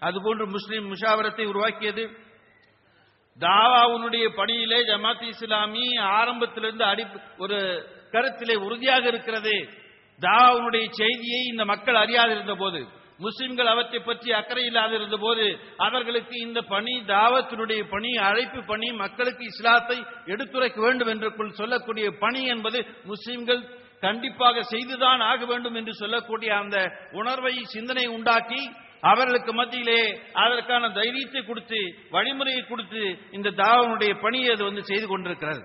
அதுபோன்று முஸ்லிம் முஷாவரத்தை உருவாக்கியது. தாவாவுனுடைய பணியிலே ஜமாத் இஸ்லாமி ஆரம்பத்திலிருந்து அடி ஒரு கருத்திலே உறுதியாக இருக்கிறது. தாவாவுனுடைய செய்தியை இந்த மக்கள் அறியாதிருந்த போது முஸ்லிம்கள் அவற்றை பற்றி அக்கறை இல்லாதிருந்த போது அவர்களுக்கு இந்த பணி தாவத்தினுடைய பணி அழைப்பு பணி மக்களுக்கு இஸ்லாத்தை எடுத்துரைக்க வேண்டும் என்று சொல்லக்கூடிய பணி என்பது முஸ்லிம்கள் கண்டிப்பாக செய்துதான் ஆக வேண்டும் என்று சொல்லக்கூடிய அந்த உணர்வை சிந்தனை உண்டாக்கி அவர்களுக்கு மத்தியிலே அதற்கான தைரியத்தை கொடுத்து வழிமுறையை கொடுத்து இந்த தாவனுடைய பணியை அது வந்து செய்து கொண்டிருக்கிறது.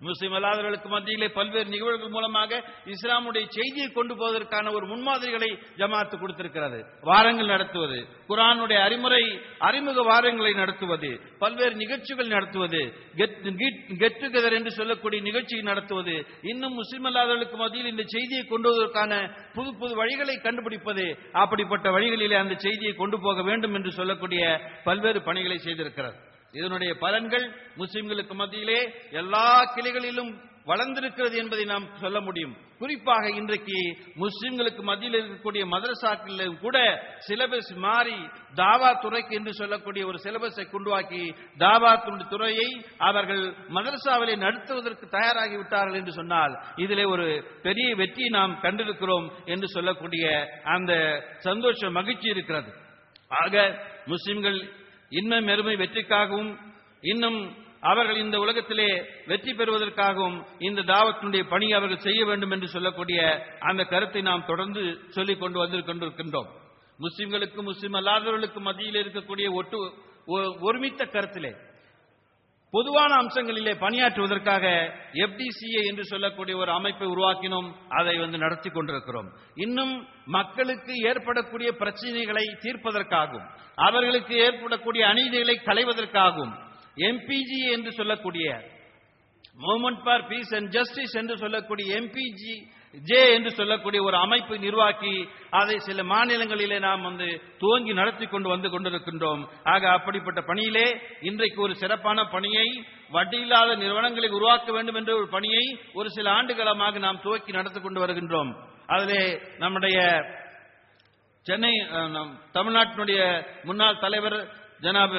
முஸ்லிம் அல்லாதவர்களுக்கு மத்தியிலே பல்வேறு நிகழ்வுகள் மூலமாக இஸ்லாமுடைய செய்தியை கொண்டு போவதற்கான ஒரு முன்மாதிரிகளை ஜமாத்து கொடுத்திருக்கிறது. வாரங்கள் நடத்துவது குரானுடைய அறிமுறை அறிமுக வாரங்களை நடத்துவது பல்வேறு நிகழ்ச்சிகள் நடத்துவது கெட் டுகெதர் என்று சொல்லக்கூடிய நிகழ்ச்சியை நடத்துவது இன்னும் முஸ்லிம் அல்லாதவர்களுக்கு மத்தியில் இந்த செய்தியை கொண்டு வருவதற்கான புது புது வழிகளை கண்டுபிடிப்பது அப்படிப்பட்ட வழிகளிலே அந்த செய்தியை கொண்டு போக வேண்டும் என்று சொல்லக்கூடிய பல்வேறு பணிகளை செய்திருக்கிறது. இதனுடைய பலன்கள் முஸ்லிம்களுக்கு மத்தியிலே எல்லா கிளைகளிலும் வளர்ந்திருக்கிறது என்பதை நாம் சொல்ல முடியும். குறிப்பாக இன்றைக்கு முஸ்லிம்களுக்கு மத்தியில் இருக்கக்கூடிய மதரசாக்களிலும் கூட சிலபஸ் மாறி தாவா துறைக்கு என்று சொல்லக்கூடிய ஒரு சிலபஸை கொண்டுவாக்கி தாவா துறையை அவர்கள் மதரசாவிலே நடத்துவதற்கு தயாராகி விட்டார்கள் என்று சொன்னால் இதிலே ஒரு பெரிய வெற்றியை நாம் கண்டிருக்கிறோம் என்று சொல்லக்கூடிய அந்த சந்தோஷ மகிழ்ச்சி இருக்கிறது. ஆக முஸ்லிம்கள் இன்னும் மெருமை வெற்றிக்காகவும் இன்னும் அவர்கள் இந்த உலகத்திலே வெற்றி பெறுவதற்காகவும் இந்த தாவத்தினுடைய பணி அவர்கள் செய்ய வேண்டும் என்று சொல்லக்கூடிய அந்த கருத்தை நாம் தொடர்ந்து சொல்லிக் கொண்டு வந்து கொண்டிருக்கின்றோம் முஸ்லிம்களுக்கும் முஸ்லிம் அல்லாதவர்களுக்கும் மத்தியில் இருக்கக்கூடிய ஒட்டு ஒருமித்த கருத்திலே பொதுவான அம்சங்களிலே பணியாற்றுவதற்காக எஃப்டிசிஏ என்று சொல்லக்கூடிய ஒரு அமைப்பை உருவாக்கினோம் அதை வந்து நடத்தி கொண்டிருக்கிறோம். இன்னும் மக்களுக்கு ஏற்படக்கூடிய பிரச்சனைகளை தீர்ப்பதற்காகவும் அவர்களுக்கு ஏற்படக்கூடிய அநீதிகளை களைவதற்காகவும் எம்பிஜி என்று சொல்லக்கூடிய Movement for Peace and Justice என்று சொல்லக்கூடிய எம்பிஜி ஜே என்று சொல்லக்கூடிய ஒரு அமைப்பை நிர்வாக்கி அதை சில மாநிலங்களிலே நாம் வந்து துவங்கி நடத்தி கொண்டு வந்து கொண்டிருக்கின்றோம். ஆக அப்படிப்பட்ட பணியிலே இன்றைக்கு ஒரு சிறப்பான பணியை வட்டியில்லாத நிறுவனங்களை உருவாக்க வேண்டும் என்ற ஒரு பணியை ஒரு சில ஆண்டுகாலமாக நாம் துவக்கி நடத்தி கொண்டு வருகின்றோம். அதிலே நம்முடைய சென்னை தமிழ்நாட்டினுடைய முன்னாள் தலைவர் ஜனாப்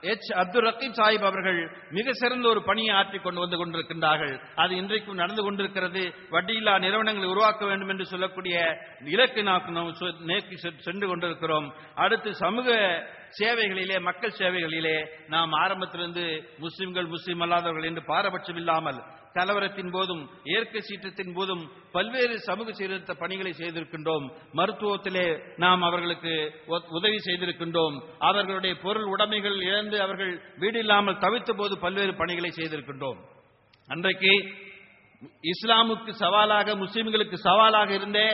எச். அப்துல் ரத்தீப் சாஹிப் அவர்கள் மிக சிறந்த ஒரு பணியை ஆற்றிக் கொண்டு வந்து கொண்டிருக்கின்றார்கள். அது இன்றைக்கும் நடந்து கொண்டிருக்கிறது. வட்டியில்லா நிறுவனங்களை உருவாக்க வேண்டும் என்று சொல்லக்கூடிய இலக்கு நாம் நேக்கி சென்று கொண்டிருக்கிறோம். அடுத்து சமூக சேவைகளிலே மக்கள் சேவைகளிலே நாம் ஆரம்பத்திலிருந்து முஸ்லிம்கள் முஸ்லிம் அல்லாதவர்கள் என்று பாரபட்சம் இல்லாமல் கலவரத்தின் போதும் இயற்கை சீற்றத்தின் போதும் பல்வேறு சமூக சீர்திருத்த பணிகளை செய்திருக்கின்றோம். மருத்துவத்திலே நாம் அவர்களுக்கு உதவி செய்திருக்கின்றோம். அவர்களுடைய பொருள் உடைமைகள் இழந்து அவர்கள் வீடு இல்லாமல் தவித்த போது பல்வேறு பணிகளை செய்திருக்கின்றோம். அன்றைக்கு இஸ்லாமுக்கு சவாலாக முஸ்லிம்களுக்கு சவாலாக இருந்தே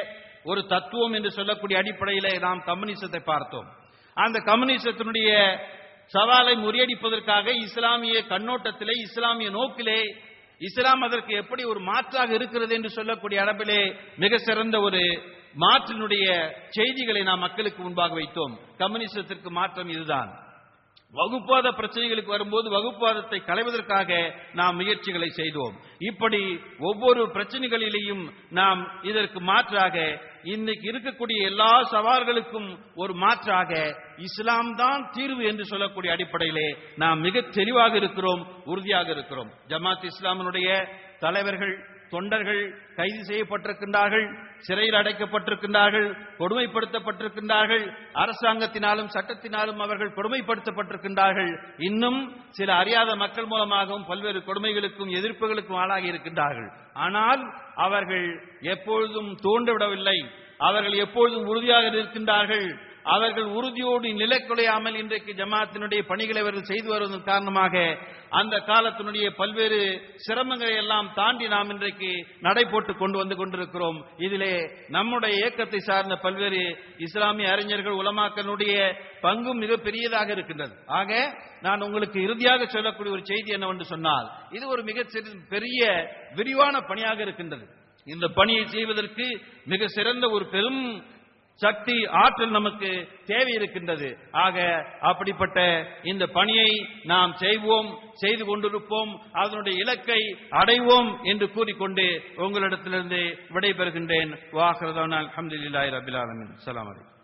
ஒரு தத்துவம் என்று சொல்லக்கூடிய அடிப்படையிலே நாம் கம்யூனிசத்தை பார்த்தோம். அந்த கம்யூனிசத்தினுடைய சவாலை முறியடிப்பதற்காக இஸ்லாமிய கண்ணோட்டத்திலே இஸ்லாமிய நோக்கிலே இஸ்லாம் அதற்கு எப்படி ஒரு மாற்றாக இருக்கிறது என்று சொல்லக்கூடிய அளவிலே மிக சிறந்த ஒரு மாற்றினுடைய செய்திகளை நாம் மக்களுக்கு முன்பாக வைத்தோம். கம்யூனிசத்திற்கு மாற்றம் இதுதான். வகுப்பாத பிரச்சனைகளுக்கு வரும்போது வகுப்பாதத்தை களைவதற்காக நாம் முயற்சிகளை செய்தோம். இப்படி ஒவ்வொரு பிரச்சனைகளிலேயும் நாம் இதற்கு மாற்றாக இன்னைக்கு இருக்கக்கூடிய எல்லா சவால்களுக்கும் ஒரு மாற்றாக இஸ்லாம் தான் தீர்வு என்று சொல்லக்கூடிய அடிப்படையிலே நாம் மிக தெளிவாக இருக்கிறோம் உறுதியாக இருக்கிறோம். ஜமாத் இஸ்லாமினுடைய தலைவர்கள் தொண்டர்கள் கைது செய்யப்பட்டிருக்கின்றார்கள் சிறையில் அடைக்கப்பட்டிருக்கின்றார்கள் கொடுமைப்படுத்தப்பட்டிருக்கின்றார்கள் அரசாங்கத்தினாலும் சட்டத்தினாலும் அவர்கள் கொடுமைப்படுத்தப்பட்டிருக்கின்றார்கள். இன்னும் சில அறியாத மக்கள் மூலமாகவும் பல்வேறு கொடுமைகளுக்கும் எதிர்ப்புகளுக்கும் ஆளாகி இருக்கின்றார்கள். ஆனால் அவர்கள் எப்பொழுதும் தோன்றிவிடவில்லை. அவர்கள் எப்பொழுதும் உறுதியாக இருக்கின்றார்கள் அவர்கள் உறுதியோடு நிலைக்குலையாமல் இன்றைக்கு ஜமாத்தினுடைய பணிகளை அவர்கள் செய்து வருவதன் காரணமாக அந்த காலத்தினுடைய பல்வேறு சிரமங்களை எல்லாம் தாண்டி நாம் இன்றைக்கு நடை போட்டு கொண்டு வந்து கொண்டிருக்கிறோம். இதிலே நம்முடைய இயக்கத்தை சார்ந்த பல்வேறு இஸ்லாமிய அறிஞர்கள் உலமாக்கனுடைய பங்கும் மிக பெரியதாக இருக்கின்றது. ஆக நான் உங்களுக்கு இறுதியாக சொல்லக்கூடிய ஒரு செய்தி என்னவென்று சொன்னால் இது ஒரு மிக பெரிய விரிவான பணியாக இருக்கின்றது. இந்த பணியை செய்வதற்கு மிக சிறந்த ஒரு பெரும் சக்தி ஆற்றல் நமக்கு தேவை இருக்கின்றது ஆக அப்படிப்பட்ட இந்த பணியை நாம் செய்வோம் செய்து கொண்டிருப்போம் அதனுடைய இலக்கை அடைவோம் என்று கூறிக்கொண்டு உங்களிடத்திலிருந்து விடைபெறுகின்றேன். வாஹரதான அஹமதுல்லாய் ரபிலாலமின் சலாம் அலைக்கும்.